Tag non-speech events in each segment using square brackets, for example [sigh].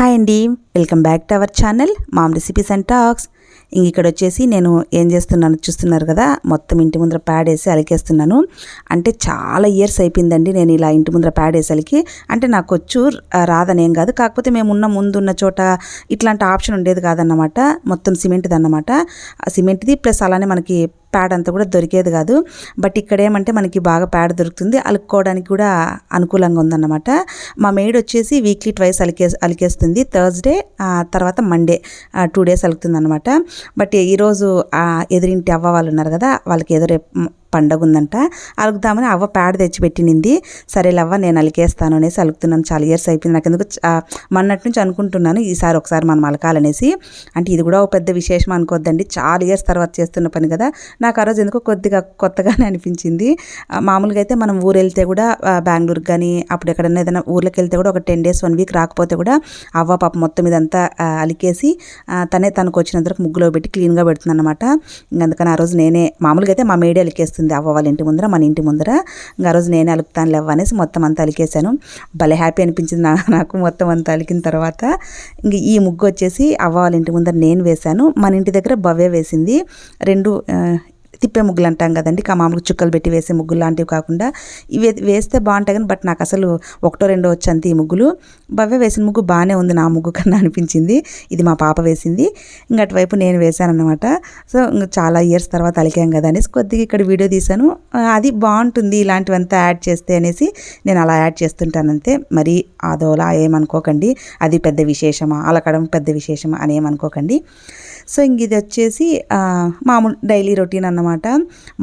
Hi అండి. Welcome back to our channel mom recipes and talks. ఇంక ఇక్కడ వచ్చేసి నేను ఏం చేస్తున్నాను చూస్తున్నారు కదా మొత్తం ఇంటి ముందర పాడేసి అలికేస్తున్నాను. అంటే చాలా ఇయర్స్ అయిపోయిందండి నేను ఇలా ఇంటి ముందర ప్యాడ్ అలికి. అంటే నాకు వచ్చు రాదని ఏం కాదు. కాకపోతే మేము ఉన్న ముందున్న చోట ఇట్లాంటి ఆప్షన్ ఉండేది కాదన్నమాట. మొత్తం సిమెంట్ది అన్నమాట. ఆ సిమెంట్ది ప్లస్ అలానే మనకి ప్యాడ్ అంతా కూడా దొరికేది కాదు. బట్ ఇక్కడ ఏమంటే మనకి బాగా ప్యాడ్ దొరుకుతుంది. అలుక్కోవడానికి కూడా అనుకూలంగా ఉందన్నమాట. మా మేడ్ వచ్చేసి వీక్లీ ట్వైస్ అలికే అలికేస్తుంది. థర్స్డే తర్వాత మండే టూ డేస్ అలుకుతుంది అనమాట బట్ ఈరోజు ఎదురింటి అవ్వ వాళ్ళు ఉన్నారు కదా వాళ్ళకి ఎదురు రేపు పండగ ఉందంట అలుగుదామని అవ్వ ప్యాడ్ తెచ్చిపెట్టినింది. సరే లవ్వ నేను అలికేస్తాను అనేసి అలుకుతున్నాను చాలా ఇయర్స్ అయిపోయింది. నాకు ఎందుకు చ- మొన్నటి నుంచి అనుకుంటున్నాను. ఈసారి ఒకసారి మనం అలకాలనేసి. అంటే ఇది కూడా ఒక పెద్ద విశేషం అనుకోవద్దండి చాలా ఇయర్స్ తర్వాత చేస్తున్న పని కదా. నాకు ఆ రోజు ఎందుకో కొద్దిగా కొత్తగానే అనిపించింది. మామూలుగా అయితే మనం ఊరు వెళ్తే కూడా బెంగళూరు బెంగళూరుకి కానీ అప్పుడు ఎక్కడైనా ఏదైనా ఊర్లోకి వెళ్తే కూడా ఒక టెన్ డేస్ వన్ వీక్ రాకపోతే కూడా అవ్వ పాప మొత్తం ఇదంతా అలికేసి తనే తనకు వచ్చినంతవరకు ముగ్గులో పెట్టి క్లీన్గా పెడుతుంది అనమాట అందుకని ఆ రోజు నేనే మామూలుగా అయితే మా మేడే అలికేస్తుంది. అవ్వ వాళ్ళ ఇంటి ముందర మన ఇంటి ముందర. ఇంకా రోజు నేనే అలుపుతాను లేవ అనేసి మొత్తం అంతా అలికేసాను భలే హ్యాపీ అనిపించింది నా నాకు మొత్తం అంతా అలికిన తర్వాత. ఇంక ఈ ముగ్గు వచ్చేసి అవ్వ వాళ్ళ ఇంటి ముందర నేను వేశాను. మన ఇంటి దగ్గర భవ్య వేసింది. రెండు తిప్పే ముగ్గులు అంటాం కదండి. కా చుక్కలు పెట్టి వేసే ముగ్గులు లాంటివి కాకుండా ఇవి వేస్తే బాగుంటాయి కానీ బట్ నాకు అసలు ఒకటో రెండో వచ్చింది ఈ ముగ్గులు. భవ్య వేసిన ముగ్గు బాగానే ఉంది నా ముగ్గు కన్నా అనిపించింది. ఇది మా పాప వేసింది. ఇంకా అటువైపు నేను వేశాను అనమాట సో ఇంక చాలా ఇయర్స్ తర్వాత అలికాం కదా అనేసి కొద్దిగా ఇక్కడ వీడియో తీశాను. అది బాగుంటుంది ఇలాంటివంతా యాడ్ చేస్తే అనేసి నేను అలా యాడ్ చేస్తుంటాను అంతే. మరి అదోలా ఏమనుకోకండి. అది పెద్ద విశేషమా? అలకడం పెద్ద విశేషమా? అని ఏమనుకోకండి. సో ఇంక ఇది వచ్చేసి మామూలు డైలీ రొటీన్ అన్నమాట.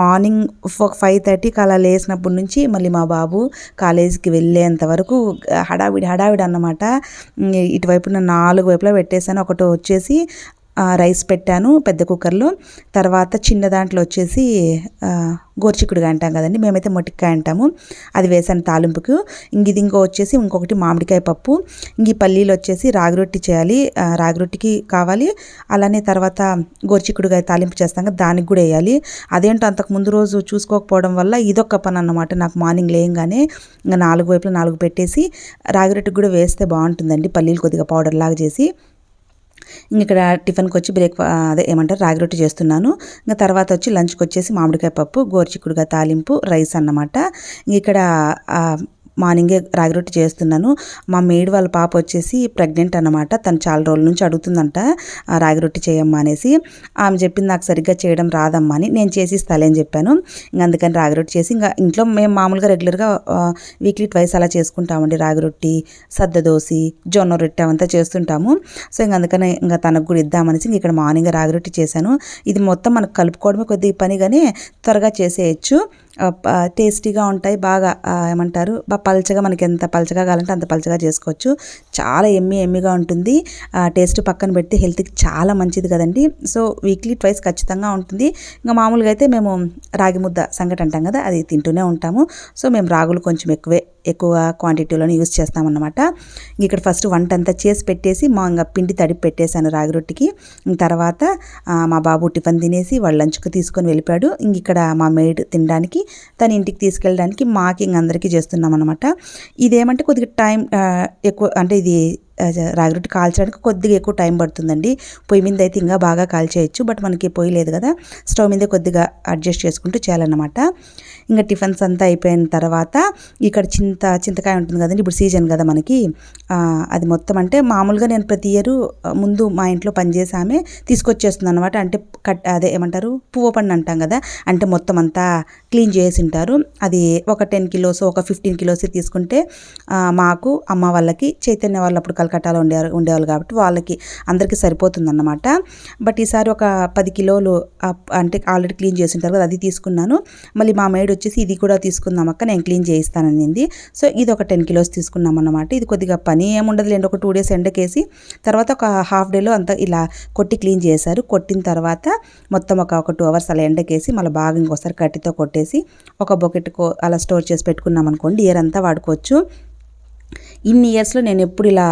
మార్నింగ్ ఒక ఫైవ్ థర్టీకి అలా లేచినప్పటి నుంచి మళ్ళీ మా బాబు కాలేజీకి వెళ్ళేంత వరకు హడావిడి హడావిడి అన్నమాట. ఇటువైపున నాలుగు వైపులా పెట్టేశాను. ఒకటి వచ్చేసి రైస్ పెట్టాను పెద్ద కుక్కర్లో. తర్వాత చిన్న దాంట్లో వచ్చేసి గోర్చిక్కుడుగా అంటాం కదండి మేమైతే మొటిక్కాయ అంటాము. అది వేసాను తాలింపుకు. ఇంక ఇది ఇంకో వచ్చేసి ఇంకొకటి మామిడికాయ పప్పు. ఇంక ఈ పల్లీలు వచ్చేసి రాగి రొట్టి చేయాలి. రాగి రొట్టికి కావాలి. అలానే తర్వాత గోర్చిక్కుడుగా తాలింపు చేస్తాం కదా దానికి కూడా వేయాలి. అదేంటో అంతకు ముందు రోజు చూసుకోకపోవడం వల్ల ఇదొక పని అన్నమాట. నాకు మార్నింగ్ లేయంగానే ఇంకా నాలుగు వైపులా నాలుగు పెట్టేసి రాగి రొట్టికి కూడా వేస్తే బాగుంటుందండి. పల్లీలు కొద్దిగా పౌడర్ లాగా చేసి. ఇంక ఇక్కడ టిఫిన్కి వచ్చి బ్రేక్ అదే ఏమంటారు రాగి రొట్టి చేస్తున్నాను. ఇంకా తర్వాత వచ్చి లంచ్కి వచ్చేసి మామిడికాయ పప్పు గోరుచిక్కుడుగా తాలింపు రైస్ అన్నమాట. ఇక్కడ మార్నింగే రాగి రొట్టి చేస్తున్నాను. మా మేడ్ వాళ్ళ పాప వచ్చేసి ప్రెగ్నెంట్ అన్నమాట. తను చాలా రోజుల నుంచి అడుగుతుందంట రాగి రొట్టి చేయమ్మా అనేసి. ఆమె చెప్పింది నాకు సరిగ్గా చేయడం రాదమ్మా అని. నేను చేసి ఇస్తాలే అని చెప్పాను. ఇంక అందుకని రాగి రొట్టి చేసి ఇంకా ఇంట్లో మేము మామూలుగా రెగ్యులర్గా వీక్లీ ట్వైస్ అలా చేసుకుంటామండి. రాగి రొట్టి సద్ద దోసి జొన్న రొట్టె అవంతా చేస్తుంటాము. సో ఇంక అందుకని ఇంకా తనకు కూడా ఇద్దామనేసి ఇక్కడ మార్నింగ్ రాగి రొట్టి చేశాను. ఇది మొత్తం మనకు కలుపుకోవడమే కొద్దిగా పని కానీ త్వరగా చేసేయచ్చు. టేస్టీగా ఉంటాయి. బాగా ఏమంటారు బాగా పల్చగా మనకి ఎంత పల్చగా కావాలంటే అంత పల్చగా చేసుకోవచ్చు. చాలా ఎమ్మి ఎమ్మిగా ఉంటుంది. ఆ, టేస్ట్ పక్కన పెడితే హెల్త్కి చాలా మంచిది కదండి. సో వీక్లీ ట్వైస్ ఖచ్చితంగా ఉంటుంది. ఇంకా మామూలుగా అయితే మేము రాగి ముద్ద సంగటి అంటాం కదా అది తింటూనే ఉంటాము. సో మేము రాగులు కొంచెం ఎక్కువే ఎక్కువ క్వాంటిటీలోనే యూస్ చేస్తామన్నమాట. ఇంక ఇక్కడ ఫస్ట్ వంట అంతా చేసి పెట్టేసి మా ఇంకా పిండి తడిపి పెట్టేశాను రాగి రొట్టికి. తర్వాత మా బాబు టిఫిన్ తినేసి వాళ్ళ లంచ్కి తీసుకొని వెళ్ళిపోయాడు. ఇంక ఇక్కడ మా మేడ్ తినడానికి తన ఇంటికి తీసుకెళ్ళడానికి మాకి ఇంక అందరికీ చేస్తున్నాం అనమాట ఇదేమంటే కొద్దిగా టైం ఎక్కువ అంటే ఇది రాగిరొట్టి రాగి కాల్చడానికి కొద్దిగా ఎక్కువ టైం పడుతుందండి. పొయ్యి మీద అయితే ఇంకా బాగా కాల్చేయచ్చు బట్ మనకి పొయ్యి లేదు కదా. స్టవ్ మీద కొద్దిగా అడ్జస్ట్ చేసుకుంటూ చేయాలన్నమాట. ఇంకా టిఫిన్స్ అంతా అయిపోయిన తర్వాత ఇక్కడ చింత చింతకాయ ఉంటుంది కదండి ఇప్పుడు సీజన్ కదా మనకి. అది మొత్తం అంటే మామూలుగా నేను ప్రతి ఇయర్ ముందు మా ఇంట్లో పనిచేసి ఆమె తీసుకొచ్చేస్తుంది అనమాట అంటే కట్ అదే ఏమంటారు? పువ్వు పండు అంటాం కదా. అంటే మొత్తం అంతా క్లీన్ చేసి ఉంటారు. అది ఒక టెన్ కిలోస్ ఒక ఫిఫ్టీన్ కిలోస్ తీసుకుంటే మాకు అమ్మ వాళ్ళకి చైతన్య వాళ్ళు అప్పుడు కలకట్టాలో ఉండేవారు ఉండేవాళ్ళు కాబట్టి వాళ్ళకి అందరికీ సరిపోతుందన్నమాట. బట్ ఈసారి ఒక పది కిలోలు అంటే ఆల్రెడీ క్లీన్ చేసి ఉంటారు కదా అది తీసుకున్నాను. మళ్ళీ మా మేడ్ వచ్చేసి ఇది కూడా తీసుకుందాం అక్క నేను క్లీన్ చేయిస్తాననింది సో ఇది ఒక టెన్ కిలోస్ తీసుకున్నాం అన్నమాట. ఇది కొద్దిగా పని ఏముండదు లేండి ఒక టూ డేస్ ఎండకేసి. తర్వాత ఒక హాఫ్ డేలో అంతా ఇలా కొట్టి క్లీన్ చేశారు. కొట్టిన తర్వాత మొత్తం ఒక ఒక టూ అవర్స్ అలా ఎండకేసి మళ్ళీ బాగా ఇంకోసారి కట్టితో కొట్టేసి ఒక బొకెట్ అలా స్టోర్ చేసి పెట్టుకున్నాం అనుకోండి ఇయర్ అంతా వాడుకోవచ్చు. ఇన్ని ఇయర్స్లో నేను ఎప్పుడు ఇలా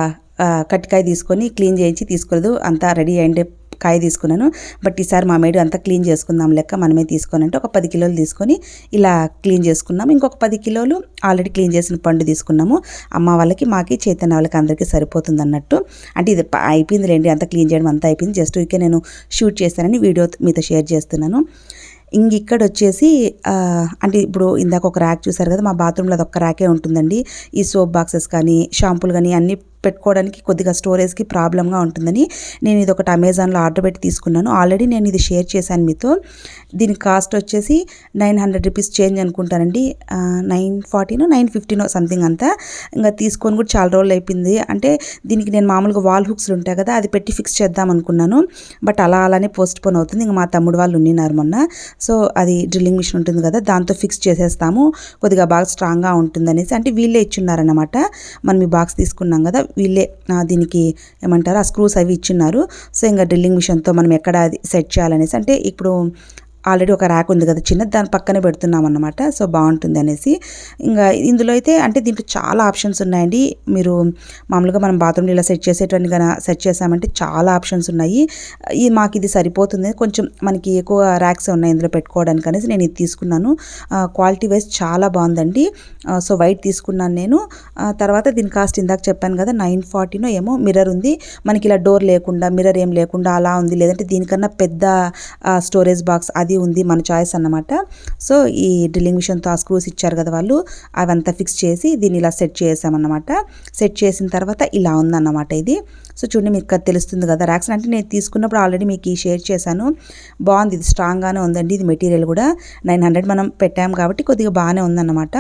కట్టికాయ తీసుకొని క్లీన్ చేయించి తీసుకోలేదు. అంతా రెడీ అయ్యిండే కాయ తీసుకున్నాను. బట్ ఈసారి మా మేడు అంతా క్లీన్ చేసుకుందాం లెక్క మనమే తీసుకొని అంటే ఒక పది కిలోలు తీసుకొని ఇలా క్లీన్ చేసుకున్నాము. ఇంకొక పది కిలోలు ఆల్రెడీ క్లీన్ చేసిన పండు తీసుకున్నాము. అమ్మ వాళ్ళకి మాకి చైతన్య వాళ్ళకి అందరికీ సరిపోతుంది అన్నట్టు. అంటే ఇది అయిపోయింది లేండి అంతా క్లీన్ చేయడం అంతా అయిపోయింది. జస్ట్ ఇకే నేను షూట్ చేస్తానని వీడియో మీతో షేర్ చేస్తున్నాను. ఇంక ఇక్కడ వచ్చేసి అంటే ఇప్పుడు ఇందాక ఒక ర్యాక్ చూసారు కదా మా బాత్రూంలో అది ఒక్క ర్యాకే ఉంటుందండి. ఈ సోప్ బాక్సెస్ కానీ షాంపూలు కానీ అన్నీ పెట్టుకోవడానికి కొద్దిగా స్టోరేజ్కి ప్రాబ్లంగా ఉంటుందని నేను ఇది ఒకటి అమెజాన్లో ఆర్డర్ పెట్టి తీసుకున్నాను. ఆల్రెడీ నేను ఇది షేర్ చేశాను మీతో. దీని కాస్ట్ వచ్చేసి నైన్ హండ్రెడ్ రూపీస్ చేంజ్ అనుకుంటానండి. నైన్ ఫార్టీనో నైన్ ఫిఫ్టీనో సంథింగ్ అంతా. ఇంకా తీసుకొని కూడా చాలా రోజులు అయిపోయింది. అంటే దీనికి నేను మామూలుగా వాల్ హుక్స్లు ఉంటాయి కదా అది పెట్టి ఫిక్స్ చేద్దాం అనుకున్నాను. బట్ అలా అలానే పోస్ట్ పోన్ అవుతుంది. ఇంకా మా తమ్ముడు వాళ్ళు ఉండినారు మొన్న. సో అది డ్రిల్లింగ్ మిషన్ ఉంటుంది కదా దాంతో ఫిక్స్ చేసేస్తాము. కొద్దిగా బాగా స్ట్రాంగ్గా ఉంటుంది అనేసి అంటే వీళ్ళే ఇచ్చున్నారన్నమాట. మనం ఈ బాక్స్ తీసుకున్నాం కదా వీళ్ళే. దీనికి ఏమంటారు? ఆ స్క్రూస్ అవి ఇచ్చిన్నారు. సో ఇంకా డ్రిల్లింగ్ మిషన్తో మనం ఎక్కడ అది సెట్ చేయాలనేసి అంటే ఇప్పుడు ఆల్రెడీ ఒక ర్యాక్ ఉంది కదా చిన్నది దాని పక్కనే పెడుతున్నాం అన్నమాట సో బాగుంటుంది అనేసి. ఇంకా ఇందులో అయితే అంటే దీంట్లో చాలా ఆప్షన్స్ ఉన్నాయండి. మీరు మామూలుగా మనం బాత్రూమ్లో ఇలా సెట్ చేసేటువంటి కన్నా సెట్ చేసామంటే చాలా ఆప్షన్స్ ఉన్నాయి. ఈ మాకు ఇది సరిపోతుంది. కొంచెం మనకి ఎక్కువ ర్యాక్స్ ఉన్నాయి ఇందులో పెట్టుకోవడానికి అనేసి నేను ఇది తీసుకున్నాను. క్వాలిటీ వైజ్ చాలా బాగుందండి. సో వైట్ తీసుకున్నాను నేను. తర్వాత దీని కాస్ట్ ఇందాక చెప్పాను కదా నైన్ ఫార్టీనో ఏమో మిర్రర్ ఉంది. మనకి ఇలా డోర్ లేకుండా మిర్రర్ ఏం లేకుండా అలా ఉంది. లేదంటే దీనికన్నా పెద్ద స్టోరేజ్ బాక్స్ అది ఉంది మన చాయిస్ అన్నమాట. సో ఈ డ్రిల్లింగ్ మిషన్తో ఆ స్క్రూస్ ఇచ్చారు కదా వాళ్ళు అవంతా ఫిక్స్ చేసి దీన్ని ఇలా సెట్ చేసామన్నమాట. సెట్ చేసిన తర్వాత ఇలా ఉందన్నమాట ఇది. సో చూడండి మీకు అది తెలుస్తుంది కదా ర్యాక్స్ అంటే నేను తీసుకున్నప్పుడు ఆల్రెడీ మీకు ఈ షేర్ చేశాను. బాగుంది ఇది స్ట్రాంగ్గానే ఉందండి ఇది మెటీరియల్ కూడా. నైన్ హండ్రెడ్ మనం పెట్టాం కాబట్టి కొద్దిగా బాగానే ఉందన్నమాట.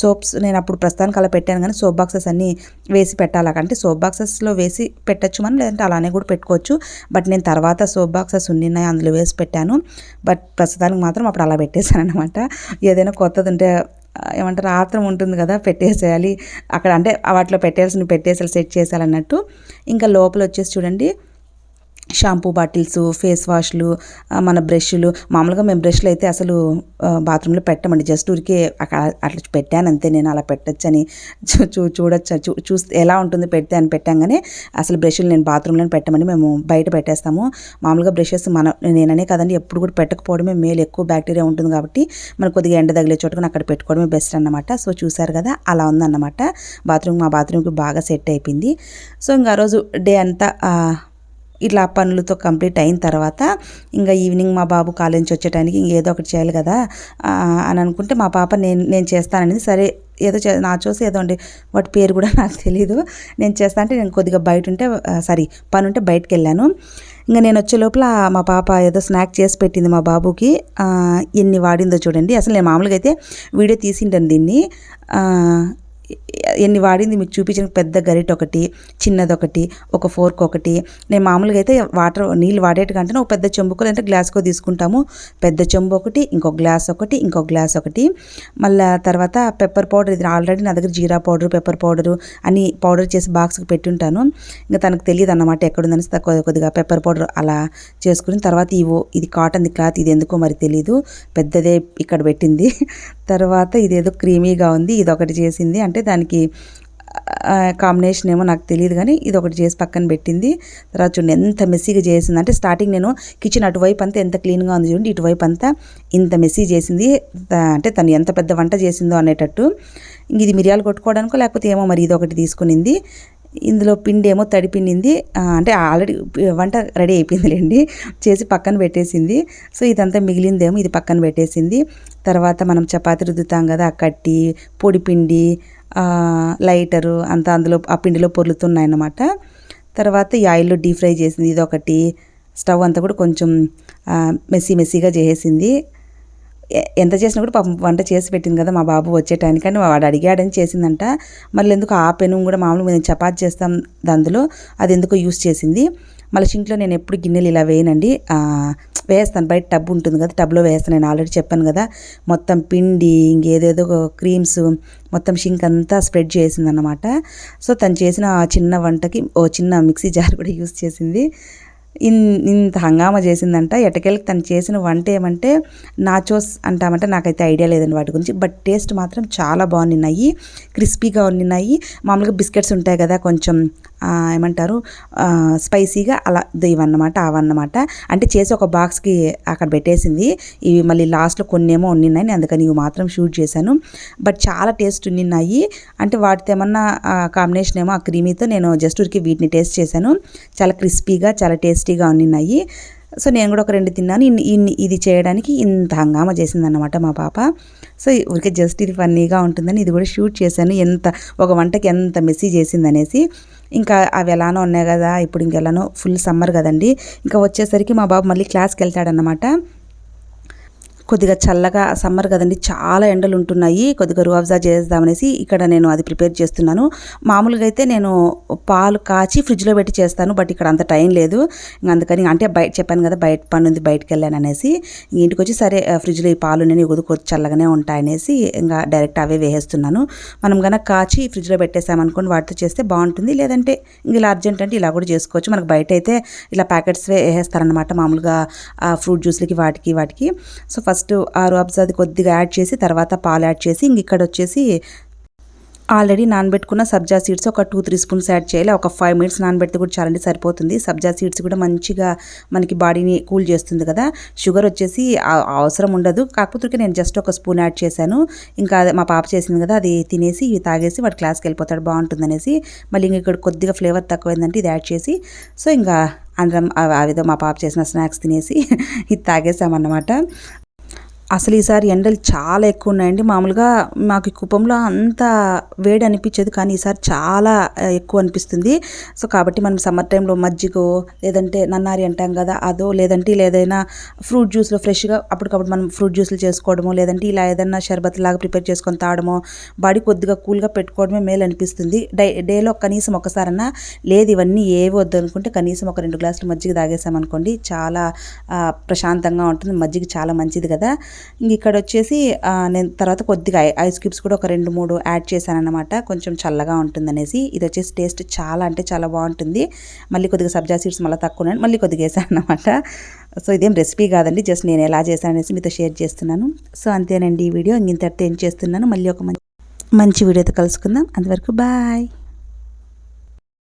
సోప్స్ నేను అప్పుడు ప్రస్తుతానికి అలా పెట్టాను కానీ సోప్ బాక్సెస్ అన్నీ వేసి పెట్టాలా? అంటే సోప్ బాక్సెస్లో వేసి పెట్టచ్చు మనం లేదంటే అలానే కూడా పెట్టుకోవచ్చు. బట్ నేను తర్వాత సోప్ బాక్సెస్ ఉన్నాయి అందులో వేసి పెట్టాను. బట్ ప్రస్తుతానికి మాత్రం అప్పుడు అలా పెట్టేశాను అనమాట ఏదైనా కొత్తది ఉంటే ఏమంటారు ఆత్రం ఉంటుంది కదా పెట్టేసేయాలి. అక్కడ అంటే వాటిలో పెట్టేయాల్సిన పెట్టేసేయాలి సెట్ చేసేయాలన్నట్టు. ఇంకా లోపల వచ్చేసి చూడండి షాంపూ బాటిల్స్ ఫేస్ వాష్లు మన బ్రష్లు. మామూలుగా మేము బ్రష్లు అయితే అసలు బాత్రూంలో పెట్టమండి. జస్ట్ ఊరికే అక్కడ అట్లా పెట్టాను అంతే. నేను అలా పెట్టచ్చని చూ చూడొచ్చు చూ చూస్తే ఎలా ఉంటుంది పెడితే అని పెట్టాగానే అసలు బ్రష్లు నేను బాత్రూంలో పెట్టమని మేము బయట పెట్టేస్తాము. మామూలుగా బ్రషెస్ మన నేననే కదండి ఎప్పుడు కూడా పెట్టకపోవడమే మేలు. ఎక్కువ బ్యాక్టీరియా ఉంటుంది కాబట్టి మనకు కొద్దిగా ఎండ తగిలే చోటుకుని అక్కడ పెట్టుకోవడమే బెస్ట్ అన్నమాట. సో చూసారు కదా అలా ఉందన్నమాట. బాత్రూమ్ మా బాత్రూమ్కి బాగా సెట్ అయిపోయింది. సో ఇంకా ఆ రోజు డే అంతా ఇట్లా పనులతో కంప్లీట్ అయిన తర్వాత ఇంకా ఈవినింగ్ మా బాబు కాలేజ్ నుంచి వచ్చేటానికి ఇంక ఏదో ఒకటి చేయాలి కదా అని అనుకుంటే మా పాప నేను నేను చేస్తానని సరే ఏదో చే నా చూసి ఏదో అండి వాటి పేరు కూడా [laughs] నాకు తెలియదు నేను చేస్తా అంటే నేను కొద్దిగా బయట ఉంటే సారీ పని ఉంటే బయటకు వెళ్ళాను. ఇంకా నేను వచ్చే లోపల మా పాప ఏదో స్నాక్ చేసి పెట్టింది మా బాబుకి ఎన్ని వాడిందో చూడండి. అసలు నేను మామూలుగా అయితే వీడియో తీసింటాను దీన్ని ఎన్ని వాడింది మీకు చూపించిన పెద్ద గరిట ఒకటి చిన్నది ఒకటి ఒక ఫోర్క్ ఒకటి. నేను మామూలుగా అయితే వాటర్ నీళ్ళు వాడేటి కంటే ఒక పెద్ద చెంబుకో లేదంటే గ్లాస్కో తీసుకుంటాము. పెద్ద చెంబు ఒకటి ఇంకో గ్లాస్ ఒకటి ఇంకో గ్లాస్ ఒకటి. మళ్ళీ తర్వాత పెప్పర్ పౌడర్ ఇది ఆల్రెడీ నా దగ్గర జీరా పౌడర్ పెప్పర్ పౌడరు అని పౌడర్ చేసి బాక్స్కి పెట్టుంటాను. ఇంకా తనకు తెలియదు అన్నమాట ఎక్కడుందని కొద్దిగా పెప్పర్ పౌడర్ అలా చేసుకుని తర్వాత ఇవో ఇది కాటన్ క్లాత్ ఇది ఎందుకో మరి తెలీదు. పెద్దదే ఇక్కడ పెట్టింది. తర్వాత ఇదేదో క్రీమీగా ఉంది ఇది ఒకటి చేసింది. అంటే దానికి కాంబినేషన్ ఏమో నాకు తెలియదు కానీ ఇది ఒకటి చేసి పక్కన పెట్టింది. తర్వాత చూడండి ఎంత మెస్సీగా చేసింది. అంటే స్టార్టింగ్ నేను కిచెన్ అటువైపు అంతా ఎంత క్లీన్గా ఉంది చూడండి ఇటువైపు అంతా ఇంత మెస్సీ చేసింది. అంటే తను ఎంత పెద్ద వంట చేసిందో అనేటట్టు. ఇది మిరియాలు కొట్టుకోవడానికో లేకపోతే ఏమో మరి ఇది ఒకటి తీసుకునింది. ఇందులో పిండి ఏమో తడిపిండింది. అంటే ఆల్రెడీ వంట రెడీ అయిపోయిందిలేండి. చేసి పక్కన పెట్టేసింది. సో ఇదంతా మిగిలిందేమో ఇది పక్కన పెట్టేసింది. తర్వాత మనం చపాతి రుద్దుతాం కదా ఆ కట్టి పొడి పిండి లైటరు అంతా అందులో ఆ పిండిలో పొర్లుతున్నాయన్నమాట. తర్వాత ఈ ఆయిల్లో డీప్ ఫ్రై చేసింది ఇది ఒకటి స్టవ్ అంతా కూడా కొంచెం మెస్సీ మెస్సీగా చేసేసింది. ఎంత చేసినా కూడా పాపం వంట చేసి పెట్టింది కదా మా బాబు వచ్చేటానికి కానీ వాడు అడిగాడని చేసిందంట. మళ్ళీ ఎందుకు ఆ పెను కూడా మామూలుగా నేను చపాతి చేస్తాం అందులో అది ఎందుకో యూస్ చేసింది. మళ్ళీ సింక్లో నేను ఎప్పుడు గిన్నెలు ఇలా వేయనండి. వేస్తాను. బయట టబ్ ఉంటుంది కదా టబ్లో వేస్తాను. నేను ఆల్రెడీ చెప్పాను కదా మొత్తం పిండి ఇంకేదేదో క్రీమ్స్ మొత్తం షింక్ అంతా స్ప్రెడ్ చేసిందనమాట సో తను చేసిన ఆ చిన్న వంటకి ఓ చిన్న మిక్సీ జార్ కూడా యూస్ చేసింది. ఇన్ ఇంత హంగామా చేసిందంట. ఎటకెళ్ళకి తను చేసిన వంట ఏమంటే నాచోస్ అంటామంటే నాకైతే ఐడియా లేదండి వాటి గురించి బట్ టేస్ట్ మాత్రం చాలా బాగున్నాయి క్రిస్పీగా ఉన్నాయి మామూలుగా బిస్కెట్స్ ఉంటాయి కదా కొంచెం ఏమంటారు స్పైసీగా అలా ఇవన్నమాట అవన్నమాట అంటే చేసి ఒక బాక్స్కి అక్కడ పెట్టేసింది. ఇవి మళ్ళీ లాస్ట్లో కొన్ని ఏమో ఉన్నాయి అందుకని ఇవి మాత్రం షూట్ చేశాను. బట్ చాలా టేస్ట్ ఉన్నాయి అంటే వాటితో ఏమన్నా కాంబినేషన్ ఏమో ఆ క్రీమీతో నేను జస్ట్ ఊరికి వీటిని టేస్ట్ చేశాను. చాలా క్రిస్పీగా చాలా టేస్టీగా ఉన్నాయి సో నేను కూడా ఒక రెండు తిన్నాను. ఇన్ని ఇన్ని ఇది చేయడానికి ఇంత హంగామా చేసిందన్నమాట మా పాప. సో ఊరికే జస్ట్ ఇది ఫన్నీగా ఉంటుందని ఇది కూడా షూట్ చేశాను. ఎంత ఒక వంటకి ఎంత మెసేజ్ చేసిందనేసి. ఇంకా అవి ఎలానో ఉన్నాయి కదా ఇప్పుడు ఇంకెలానో ఫుల్ సమ్మర్ కదండి. ఇంకా వచ్చేసరికి మా బాబు మళ్ళీ క్లాస్కి వెళ్తాడనమాట కొద్దిగా చల్లగా సమ్మర్ కదండి చాలా ఎండలు ఉంటున్నాయి కొద్దిగా రూఅఫ్జా చేద్దామనేసి ఇక్కడ నేను అది ప్రిపేర్ చేస్తున్నాను. మామూలుగా అయితే నేను పాలు కాచి ఫ్రిడ్జ్లో పెట్టి చేస్తాను బట్ ఇక్కడ అంత టైం లేదు. అందుకని అంటే బయట చెప్పాను కదా బయట పని ఉంది బయటకు వెళ్ళాను అనేసి ఇంటికి వచ్చి సరే ఫ్రిడ్జ్లో ఈ పాలు నేను కొద్దిగా చల్లగానే ఉంటాయనేసి ఇంకా డైరెక్ట్ అవే వేసేస్తున్నాను. మనం కనుక కాచి ఫ్రిడ్జ్లో పెట్టేసామనుకోండి వాటితో చేస్తే బాగుంటుంది. లేదంటే ఇలా అర్జెంట్ అంటే ఇలా కూడా చేసుకోవచ్చు. మనకు బయట అయితే ఇలా ప్యాకెట్స్ వేసేస్తారనమాట మామూలుగా ఫ్రూట్ జ్యూస్లకి వాటికి వాటికి. సో ఫస్ట్ ఆ రబ్స్ అది కొద్దిగా యాడ్ చేసి తర్వాత పాలు యాడ్ చేసి ఇంక ఇక్కడ వచ్చేసి ఆల్రెడీ నానబెట్టుకున్న సబ్జా సీడ్స్ ఒక టూ త్రీ స్పూన్స్ యాడ్ చేయాలి. ఒక ఫైవ్ మినిట్స్ నానబెడితే కూడా చాలండి సరిపోతుంది. సబ్జా సీడ్స్ కూడా మంచిగా మనకి బాడీని కూల్ చేస్తుంది కదా. షుగర్ వచ్చేసి అవసరం ఉండదు. కాకపోతే నేను జస్ట్ ఒక స్పూన్ యాడ్ చేశాను. ఇంకా మా పాప చేసింది కదా అది తినేసి ఇవి తాగేసి వాడు క్లాస్కి వెళ్ళిపోతాడు బాగుంటుంది అనేసి. మళ్ళీ ఇంక ఇక్కడ కొద్దిగా ఫ్లేవర్ తక్కువైందంటే ఇది యాడ్ చేసి. సో ఇంకా అందరం అవిధో మా పాప చేసిన స్నాక్స్ తినేసి ఇది తాగేసామన్నమాట. అసలు ఈసారి ఎండలు చాలా ఎక్కువ ఉన్నాయండి. మామూలుగా మాకు కుప్పంలో అంత వేడి అనిపించేది కానీ ఈసారి చాలా ఎక్కువ అనిపిస్తుంది. సో కాబట్టి మనం సమ్మర్ టైంలో మజ్జిగో లేదంటే నన్నారి అంటాం కదా అదో లేదంటే లేదైనా ఏదైనా ఫ్రూట్ జ్యూస్లో ఫ్రెష్గా అప్పటికప్పుడు మనం ఫ్రూట్ జ్యూస్లు చేసుకోవడమో లేదంటే ఇలా ఏదైనా షర్బత్ లాగా ప్రిపేర్ చేసుకొని తాగడమో బాడీ కొద్దిగా కూల్గా పెట్టుకోవడమే మేలు అనిపిస్తుంది. డై డేలో కనీసం ఒకసారన్నా లేదు ఇవన్నీ ఏవి వద్దు అనుకుంటే కనీసం ఒక రెండు గ్లాసులు మజ్జిగ తాగేసామనుకోండి చాలా ప్రశాంతంగా ఉంటుంది. మజ్జిగ చాలా మంచిది కదా. ఇంక ఇక్కడ వచ్చేసి నేను తర్వాత కొద్దిగా ఐస్ క్యూబ్స్ కూడా ఒక రెండు మూడు యాడ్ చేశాను కొంచెం చల్లగా ఉంటుందనేసి. ఇది వచ్చేసి టేస్ట్ చాలా అంటే చాలా బాగుంటుంది. మళ్ళీ కొద్దిగా సబ్జా సీడ్స్ మళ్ళీ తక్కువ ఉన్నాయి. మళ్ళీ కొద్దిగా వేసాను అనమాట సో ఇదేం రెసిపీ కాదండి. జస్ట్ నేను ఎలా చేశాను అనేసి మీతో షేర్ చేస్తున్నాను. సో అంతేనండి ఈ వీడియో. ఇంతటితో ఏం చేస్తున్నాను. మళ్ళీ ఒక మంచి మంచి వీడియోతో కలుసుకుందాం. అంతవరకు బాయ్.